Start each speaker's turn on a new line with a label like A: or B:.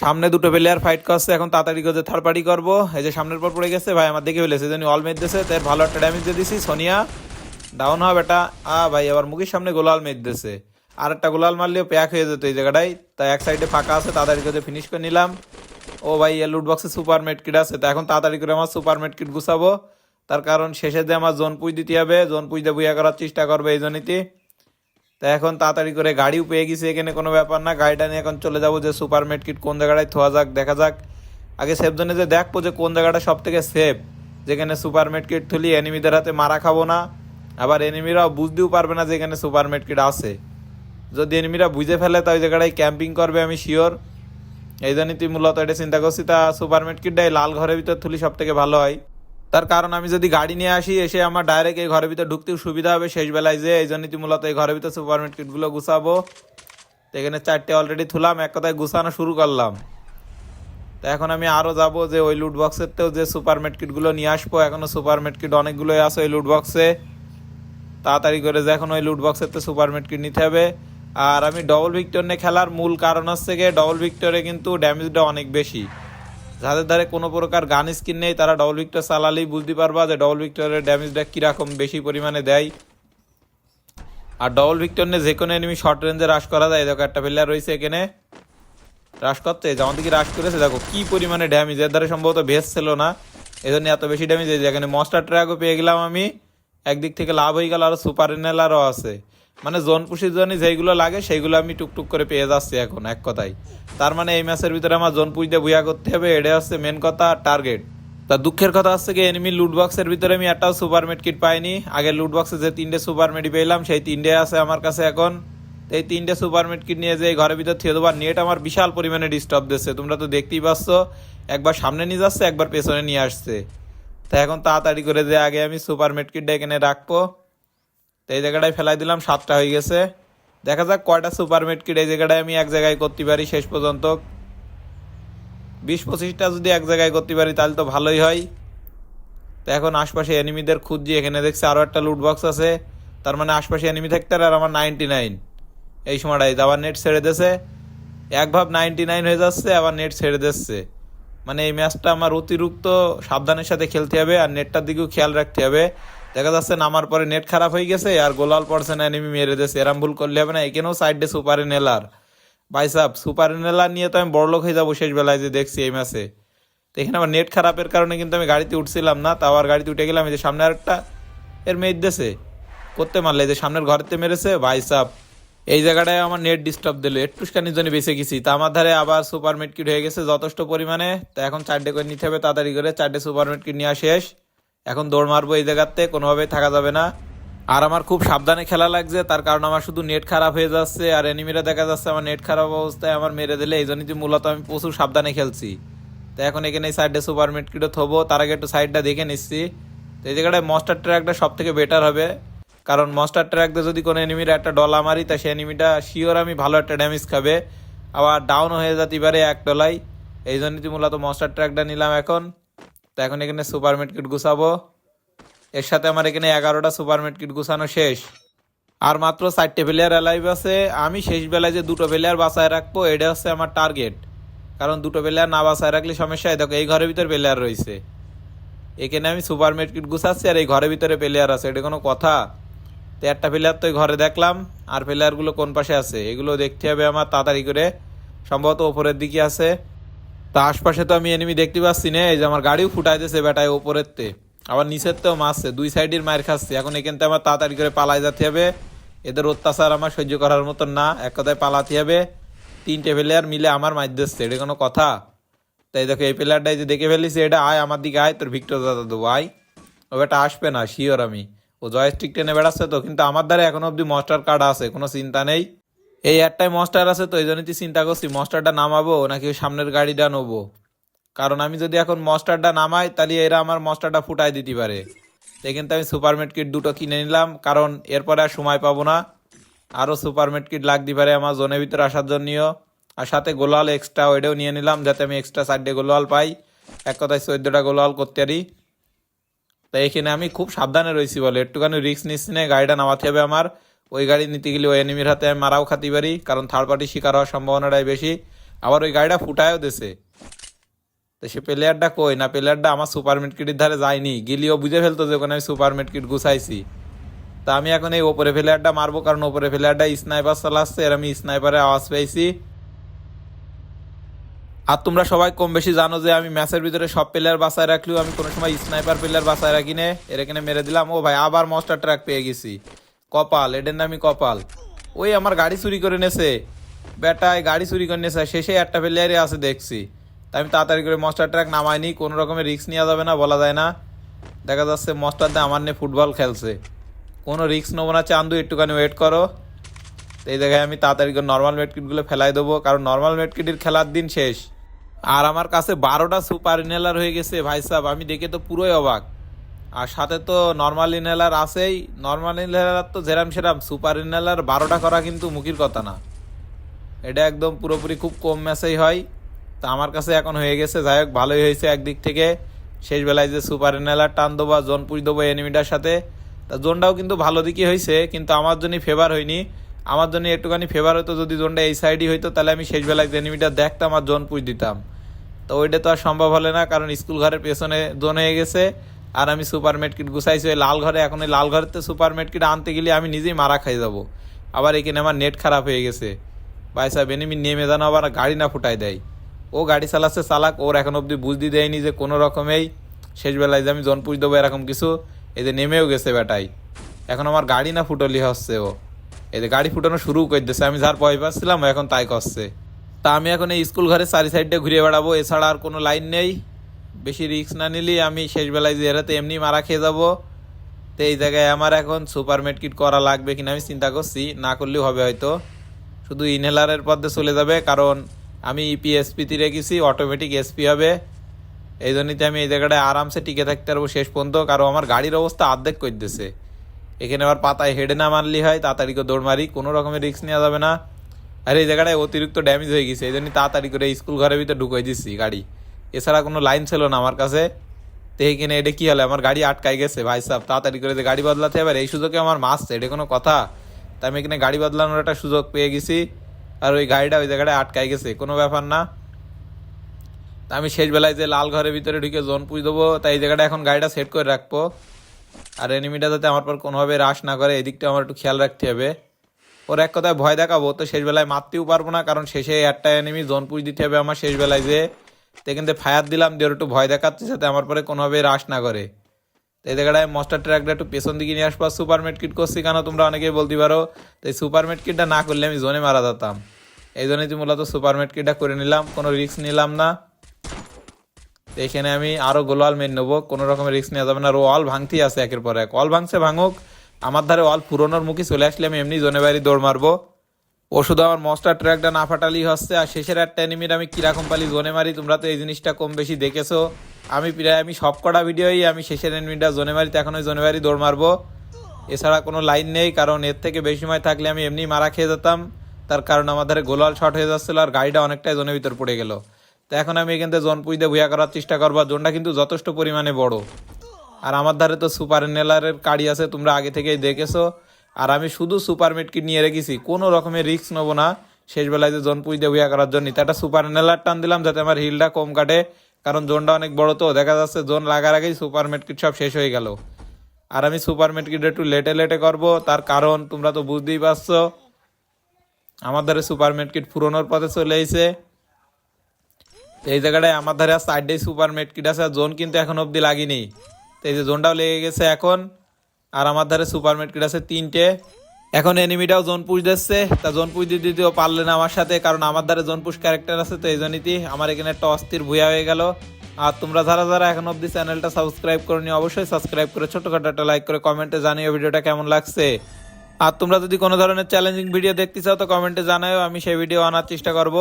A: সামনে দুটো player fight করছে, এখন তাড়াতাড়ি করে থার্ড পার্টি করব। এই যে সামনের পর পড়ে গেছে, ভাই আমার দেখে ফেলেছে, জানি অল মেদ দিয়েছে তার ভালো একটা ড্যামেজ দিয়ে দিছি। সোনিয়া ডাউন হবে এটা। আ, ভাই, আবার মুখের সামনে গোলাল মেদ দিয়েছে আর একটা গোলাল মারলেও প্যাক হয়ে যেত এই জায়গাটায়। তাই এক সাইডে ফাঁকা আছে, তাড়াতাড়ি করে ফিনিশ করে নিলাম। ও ভাই এর লুট বক্সে সুপার মেড কিট আছে, তা এখন তাড়াতাড়ি করে আমার সুপার মেড কিট গুছাবো। তার কারণ শেষে যে আমার জোন পুই দিতে হবে জোন পুই দিয়ে বুয়া করার চেষ্টা করবে এই জন্যই। তা এখন তাড়াতাড়ি করে গাড়িও পেয়ে গেছি এখানে, কোনো ব্যাপার না। গাড়িটা নিয়ে এখন চলে যাব যে সুপার মেড কিট কোন জায়গাটায়, থোয়া যাক, দেখা যাক। আগে সেফ জোনে যে দেখব যে কোন জায়গাটা সব থেকে সেফ, যেখানে সুপার মেড কিট তুলি এনিমিদের হাতে মারা খাব না। আবার এনিমিরাও বুঝতেও পারবে না যে এখানে সুপার মেড কিট আছে। যদি এনিমিরা বুঝে ফেলে, তা ওই জায়গাটায় ক্যাম্পিং করবে, আমি শিওর। এই জন্যই তুই মূলত এটা চিন্তা করছি তা সুপার মেড কিটটাই লাল ঘরের ভিতর তুলি সব থেকে ভালো হয়। তার কারণ আমি যদি গাড়ি নিয়ে আসি, এসে আমার ডাইরেক্ট এই ঘরের ভিতরে ঢুকতেও সুবিধা হবে। শেষ বেলায় যে এই জন্যই মূলত এই ঘরের ভিতর সুপার মেড কিটগুলো গুছাবো। তো এখানে চারটে অলরেডি থুলাম, এক কথায় গুছানো শুরু করলাম। তো এখন আমি আরও যাব যে ওই লুট বক্সেরতেও যে সুপার মেড কিটগুলো নিয়ে আসব। এখনও সুপার মেড কিট অনেকগুলোই আছে ওই লুট বক্সে তাড়াতাড়ি করে যে এখন ওই লুট বক্সের তো সুপার মেড কিট নিতে হবে। আর আমি ডবল ভিক্টর নিয়ে খেলার মূল কারণ হচ্ছে গিয়ে ডবল ভিক্টরে কিন্তু ড্যামেজটা অনেক বেশি। যাদের ধারে কোনো প্রকার গান স্কিন নেই, তারা ডবল ভিক্টর চালালেই বুঝতে পারবা যে ডবল ভিক্টরের ড্যামেজটা কীরকম বেশি পরিমাণে দেয়। আর ডবল ভিক্টর নিয়ে যে কোনো এনিমি শর্ট রেঞ্জে রাশ করা যায়। দেখো একটা প্লেয়ার রয়েছে এখানে। রাশ করতে যেমন দিকে রাশ করেছে, দেখো কি পরিমাণে ড্যামেজ এর দ্বারা সম্ভবত ভেস ছিল না। এই জন্য এত বেশি ড্যামেজ যে এখানে মস্টার ট্র্যাকও পেয়ে গেলাম আমি। একদিক থেকে লাভ হয়ে গেল আর সুপার এনেলারও আছে। মানে জোন পুষির জন্য যেইগুলো লাগে, সেইগুলো আমি টুকটুক করে পেয়ে যাচ্ছি এখন, এক কথায়। তার মানে এই ম্যাচের ভিতরে আমার জোন পুষ দিয়ে বুয়া করতে হবে এটা হচ্ছে মেন কথা টার্গেট তা দুঃখের কথা হচ্ছে কি এনিমি লুট বক্সের ভিতরে আমি একটাও সুপার মেড কিট পাইনি। আগে লুট বক্সে যে তিনটে সুপার মেডি পেলাম, সেই তিনটে আছে আমার কাছে এখন। এই তিনটে সুপার মেড কিট নিয়ে যে এই ঘরের ভিতর থিয়ে দেবার নেট আমার বিশাল পরিমাণে ডিস্টার্ব দিচ্ছে। তোমরা তো দেখতেই পাচ্ছ, একবার সামনে নিয়ে যাচ্ছে, একবার পেছনে নিয়ে আসছে। তা এখন তাড়াতাড়ি করে যে আগে আমি সুপার মেড কিটটা এখানে রাখব। তো এই জায়গাটায় ফেলাই দিলাম, সাতটা হয়ে গেছে। দেখা যাক কয়টা সুপার মেড কিট এই জায়গাটায় আমি এক জায়গায় করতে পারি শেষ পর্যন্ত। বিশ পঁচিশটা যদি এক জায়গায় করতে পারি তাহলে তো ভালোই হয়। তো এখন আশপাশে এনিমিদের খুঁজছি, এখানে দেখছি আরও একটা লুট বক্স আছে। তার মানে আশপাশে এনিমি থাকতে আর আমার নাইনটি নাইন এই সময়টাই আবার নেট ছেড়ে দিয়েছে। এক ভাব নাইনটি নাইন হয়ে যাচ্ছে, আবার নেট ছেড়ে দিচ্ছে মানে এই ম্যাচটা আমার অতিরিক্ত সাবধানের সাথে খেলতে হবে আর নেটটার দিকেও খেয়াল রাখতে হবে। দেখা যাচ্ছে নামার পরে নেট খারাপ হয়ে গেছে আর গোলাল পড়ছে না এনিমি মেরে দিয়েছে। এরম ভুল করলে হবে না। এখানেও সাইডে সুপার নেলার বাইসাপ সুপার নেলার নিয়ে তো আমি বড়লোক হয়ে যাব শেষ বেলায় যে দেখছি এই ম্যাচে তো এখানে আমার নেট খারাপের কারণে কিন্তু আমি গাড়িতে উঠছিলাম না, তাও আর গাড়িতে উঠে গেলাম। এই যে সামনে আরেকটা এর মেয়ে দেশে করতে মারলে যে সামনের ঘরেতে মেরেছে। বাইসাপ এই জায়গাটায় আমার নেট ডিস্টার্ব দিল। একটুখানির জন্য বেঁচে গেছি। তা আমার ধারে আবার সুপার মেডকিট হয়ে গেছে যথেষ্ট পরিমাণে। তো এখন চারটে করে নিতে হবে তাড়াতাড়ি করে। চারটে সুপার মেডকিট নেওয়া শেষ। এখন দৌড় মারবো এই জায়গাতে, কোনোভাবেই থাকা যাবে না। আর আমার খুব সাবধানে খেলা লাগছে, তার কারণ আমার শুধু নেট খারাপ হয়ে যাচ্ছে, আর এনিমিরা দেখা যাচ্ছে আমার নেট খারাপ অবস্থায়, আমার মেরে দিলে, এই জন্যই মূলত আমি প্রচুর সাবধানে খেলছি। তো এখন এখানে এই সাইডে সুপার মেডকিটও থবো, তার আগে একটু সাইডটা দেখে নিচ্ছি। তো এই জায়গাটায় মস্টার ট্র্যাকটা সব থেকে বেটার হবে, কারণ মস্টার ট্র্যাক দিয়ে যদি কোনো এনিমির একটা ডলা মারি, তা সে এনিমিটা শিওর আমি ভালো একটা ড্যামেজ খাবে। আবার ডাউন হয়ে যেতে পারে এক ডলাই, এই জন্যই মূলত মস্টার ট্র্যাকটা নিলাম এখন। তো এখন এখানে সুপার মেডকিট গুছাবো। এর সাথে আমার এখানে এগারোটা সুপার মেডকিট গুছানো শেষ। আর মাত্র চারটে প্লেয়ার অ্যালাইভ আছে। আমি শেষ বেলায় যে দুটো প্লেয়ার বাঁচায় রাখব, এটা হচ্ছে আমার টার্গেট কারণ দুটো প্লেয়ার না বাঁচায় রাখলে সমস্যা হয়। দেখো, এই ঘরের ভিতরে প্লেয়ার রয়েছে। এখানে আমি সুপার মেডকিট গুছাচ্ছি আর এই ঘরের ভিতরে প্লেয়ার আছে। এটা কোনো কথা। তো একটা প্লেয়ার তো ঘরে দেখলাম। আর প্লেয়ারগুলো কোন পাশে আছে? এগুলো দেখতে হবে আমার তাড়াতাড়ি করে। সম্ভবত ওপরের দিকে আছে। তা আশপাশে তো আমি এনিমি দেখতে পাচ্ছি না, এই যে আমার গাড়িও ফুটাই দিয়েছে বেটায় ওপরের তে আবার নিচের তেও মারছে দুই সাইডের মায়ের খাচ্ছে। এখন এখান থেকে আমার তাড়াতাড়ি করে পালাই যেতে হবে। এদের অত্যাচার আমার সহ্য করার মতন না, এক কথায় পালাতে হবে। তিনটে প্লেয়ার মিলে আমার মার দিচ্ছে এটা কোনো কথা? তাই দেখো, এই প্লেয়ারটাই যে দেখে ফেলিস এটা আয়, আমার দিকে আয়, তোর ভিক্টর দাদা দেবো, আয়। ও বেটা আসবে না শিওর আমি। ও জয়স্টিক টেনে বেড়াচ্ছে তো, কিন্তু আমার দ্বারা এখনও অব্দি মাস্টার কার্ড আছে, কোনো চিন্তা নেই। এই একটাই মস্টার আছে তো এই জন্যই তুই চিন্তা করছি মস্টারটা নামাবো নাকি ওই সামনের গাড়িটা নেব? কারণ আমি যদি এখন মস্টারটা নামাই, তাহলে এরা আমার মস্টারটা ফুটাই দিতে পারে। তো কিন্তু আমি সুপার কিট দুটো কিনে নিলাম, কারণ এরপরে আর সময় পাবো না। আরও সুপার কিট লাগতে পারে আমার জোনের ভিতরে আসার জন্যও। আর সাথে গোলাল এক্সট্রা ওইটাও নিয়ে নিলাম, যাতে আমি এক্সট্রা চারটে গোলাল পাই। এক কথায় চোদ্দোটা গোলাল করতে পারি। তাই এখানে আমি খুব সাবধানে রয়েছি বলে, একটুখানি রিস্ক নিচ্ছি না, গাড়িটা নামাতে হবে আমার। ওই গাড়ি নিতে গেলে ওই এনিমির হাতে আমি মারাও খাতে পারি, কারণ থার্ড পার্টি শিকার হওয়ার সম্ভাবনাটাই বেশি। আবার ওই গাড়িটা ফুটায়ও দিছে। তো সে প্লেয়ারটা কই? না প্লেয়ারটা আমার সুপার কিটের ধারে যায়নি। গেলিও বুঝে ফেলতো যে ওখানে আমি সুপার কিট গুছাইছি। তা আমি এখন এই ওপরে প্লেয়ারটা মারবো, কারণ ওপরে প্লেয়ারটা স্নাইপার চালাচ্ছে, আর আমি স্নাইপারে আওয়াজ পেয়েছি। আর তোমরা সবাই কম বেশি জানো যে আমি ম্যাচের ভিতরে সব প্লেয়ার বাসায় রাখলেও আমি কোনো সময় স্নাইপার প্লেয়ার বাসায় রাখি নে। এর এখানে মেরে দিলাম। ও ভাই, আবার মস্টার ট্র্যাক পেয়ে গেছি। কপাল, এদের নামই কপাল। ওই আমার গাড়ি চুরি করে নেছে। বেটায় গাড়ি চুরি করে নেছে, শেষে একটা প্লেয়ারই আছে দেখছি। তাই আমি তাড়াতাড়ি করে মস্টার ট্র্যাক নামাইনি কোনো রকমের রিস্ক নেওয়া যাবে না, বলা যায় না। দেখা যাচ্ছে মস্টার দিয়ে আমার নিয়ে ফুটবল খেলছে। কোনো রিস্ক নেব না, চান্দু, একটুখানি ওয়েট করো। এই জায়গায় আমি তাড়াতাড়ি করে নর্মাল মেডকিটগুলো ফেলাই দেবো, কারণ নর্মাল মেডকিটের খেলার দিন শেষ। আর আমার কাছে বারোটা সুপার ইনহেলার হয়ে গেছে, ভাই সাহেব, আমি দেখে তো পুরোই অবাক। আর সাথে তো নর্মাল ইনহেলার আছেই। নর্মাল ইনহেলার তো যেরাম সেরাম সুপার ইনহেলার বারোটা করা কিন্তু মুখির কথা না। এটা একদম পুরোপুরি খুব কম ম্যাচেই হয়। তা আমার কাছে এখন হয়ে গেছে, যাই হোক ভালোই হয়েছে একদিক থেকে। শেষ বেলায় যে সুপার ইনহেলার টান দেবো জোন পুষ দেবো এনিমিটার সাথে। তা জোনটাও কিন্তু ভালো দিকে হয়েছে, কিন্তু আমার জন্যই ফেভার হয়নি। আমার জন্য একটুখানি ফেভার হতো যদি জোনটা এই সাইডই হইতো, তাহলে আমি শেষ বেলায় যে এনিমিটা দেখতাম আর জোন পুষ দিতাম। তো ওইটা তো আর সম্ভব হলে না, কারণ স্কুল ঘরের পেছনে জোন হয়ে গেছে। আর আমি সুপার কিট গুছাইছি, ওই লাল ঘরে, এখন ওই লাল ঘরে তো সুপার কিট আনতে গেলে আমি নিজেই মারা খাই যাব। আবার এখানে আমার নেট খারাপ হয়ে গেছে। ভাই সাহেব এনিমি নেমে জানো আবার গাড়ি না ফুটাই দেয়। ও গাড়ি চালাচ্ছে চালাক, ওর এখন অবধি বুঝতে দেয়নি যে কোনো রকমেই শেষ বেলায় যে আমি জন পুষ দেবো এরকম কিছু এতে নেমেও গেছে বেটাই। এখন আমার গাড়ি না ফুটলি হচ্ছে ও। এতে গাড়ি ফুটানো শুরু করে দিচ্ছে আমি যার ভয় পাচ্ছিলাম এখন তাই করছে। তা আমি এখন এই স্কুল ঘরে চারি সাইডে ঘুরে বেড়াবো, এছাড়া আর কোনো লাইন নেই। বেশি রিস্ক না নিলেই আমি শেষ বেলায় যে এরাতে এমনি মারা খেয়ে যাব, তো এই জায়গায় আমার এখন সুপার কিট করা লাগবে কিনা আমি চিন্তা করছি, না করলেও হবে হয়তো। শুধু ইনহেলারের পথে চলে যাবে, কারণ আমি ইপিএসপিতে রেখেছি অটোমেটিক এসপি হবে। এই জন্যই আমি এই জায়গাটায় আরামসে টিকে থাকতে পারব শেষ পর্যন্ত, কারণ আমার গাড়ির অবস্থা অর্ধেক করে দিচ্ছে এখানে আবার পাতায় হেডে না মারলি হয়, তাড়াতাড়ি করে দৌড় মারি, কোনো রকমের রিস্ক নেওয়া যাবে না। আর এই জায়গাটায় অতিরিক্ত ড্যামেজ হয়ে গেছে, এই জন্যই তাড়াতাড়ি করে স্কুল ঘরের ভিতরে ঢুকাই দিচ্ছি গাড়ি। এছাড়া কোনো লাইন ছিল না আমার কাছে। তো এইখানে এটা কী হলো? আমার গাড়ি আটকাই গেছে, ভাই সাহেব তাড়াতাড়ি করে গাড়ি বদলাতে এবার এই সুযোগে আমার মাসছে এটা কোনো কথা। তাই আমি এখানে গাড়ি বদলানোর একটা সুযোগ পেয়ে গেছি, আর ওই গাড়িটা ওই জায়গাটায় আটকাই গেছে, কোনো ব্যাপার না। তা আমি শেষ বেলায় যে লাল ঘরের ভিতরে ঢুকে জোন পুজ দেবো, তাই এই জায়গাটা এখন গাড়িটা সেট করে রাখব। আর এনিমিটা যাতে আমার পর কোনোভাবে রাশ না করে, এদিকটা আমার একটু খেয়াল রাখতে হবে। ওর এক কথায় ভয় দেখাবো, তো শেষ বেলায় মারতেও পারব না, কারণ শেষে একটা এনিমি জোন পুজ দিতে হবে আমার শেষ বেলায় যে। তো এখান থেকে ফায়ার দিলাম, দিয়ে একটু ভয় দেখাচ্ছে যাতে আমার পরে কোনোভাবে রাশ না করে। তো এই জায়গাটায় মস্টার ট্র্যাকটা একটু পেছন দিকে নিয়ে আসবার সুপার কিট করছি কেন তোমরা অনেকেই বলতে পারো? তো এই সুপার কিটটা না করলে আমি জোনে মারা যেতাম। এই জন্যই মূলত সুপার কিটটা করে নিলাম, কোনো রিস্ক নিলাম না। তো এখানে আমি আরও গোলাল মেন নেব, কোনো রকমের রিস্ক নেওয়া যাবে না। আর অল ভাঙতেই আছে একের পর এক। অল ভাঙছে ভাঙুক, আমার ধারে অল পুরোনোর মুখে চলে আসলে আমি এমনি জোনে বাড়ি দৌড় মারবো। ও শুধু আমার মস্টার ট্র্যাকটা না ফাটালেই হচ্ছে, আর শেষের একটা এনিমির আমি কীরকম পালি জোনে মারি, তোমরা তো এই জিনিসটা কম বেশি দেখেছ। আমি প্রায়, আমি সব কটা ভিডিওই আমি শেষের এনিমিটা জোনে মারিতে এখন ওই জোনে বাড়ি দৌড় মারবো। এছাড়া কোনো লাইন নেই, কারণ এর থেকে বেশি সময় থাকলে আমি এমনি মারা খেয়ে যেতাম। তার কারণ আমাদের গোলাল শর্ট হয়ে যাচ্ছিল আর গাড়িটা অনেকটাই জোনের ভিতর পড়ে গেল। তো এখন আমি এখান থেকে জোন পুইতে ভুয়া করার চেষ্টা করব জোনটা কিন্তু যথেষ্ট পরিমাণে বড়। আর আমার ধারে তো সুপার নেলারের কাড়ি আছে, তোমরা আগে থেকেই দেখেছ। আর আমি শুধু সুপার কিট নিয়ে রেখেছি, কোনো রকমের রিস্ক নেব না। শেষ বেলায় যে জোন পুইতে ভুয়া করার জন্য একটা সুপার নেলার টান দিলাম যাতে আমার হিলটা কম কাটে, কারণ জোনটা অনেক বড় তো, দেখা যাচ্ছে জোন লাগার আগেই সুপার কিট সব শেষ হয়ে গেল। আর আমি সুপার কিট একটু লেটে লেটে করব, তার কারণ তোমরা তো বুঝতেই পারছ আমার ধারে সুপার কিট ফুরোনোর পথে চলে এসেছে। তো এই জায়গাটায় আমার ধারে আর সাইডে সুপার কিট আছে, আর জোন কিন্তু এখন অবধি লাগেনি। তো এই যে জোনটাও লেগে গেছে এখন আর আমার ধারে সুপার কিট আছে তিনটে। এখন এনিমিটাও জোন পুশ দিচ্ছে। তা জোন পুশ দিয়ে দিতেও পারলে না আমার সাথে, কারণ আমার ধারে জোন পুশ ক্যারেক্টার আছে, তো এই জন্যই আমার এখানে একটা অস্থির ভুয়া হয়ে গেল। আর তোমরা যারা যারা এখন অবধি চ্যানেলটা সাবস্ক্রাইব করনি, অবশ্যই সাবস্ক্রাইব করে ছোটখাটো একটা লাইক করে কমেন্টে জানিও ভিডিওটা কেমন লাগছে। আর তোমরা যদি কোনো ধরনের চ্যালেঞ্জিং ভিডিও দেখতে চাও, তো কমেন্টে জানাও আমি সেই ভিডিও আনার চেষ্টা করব।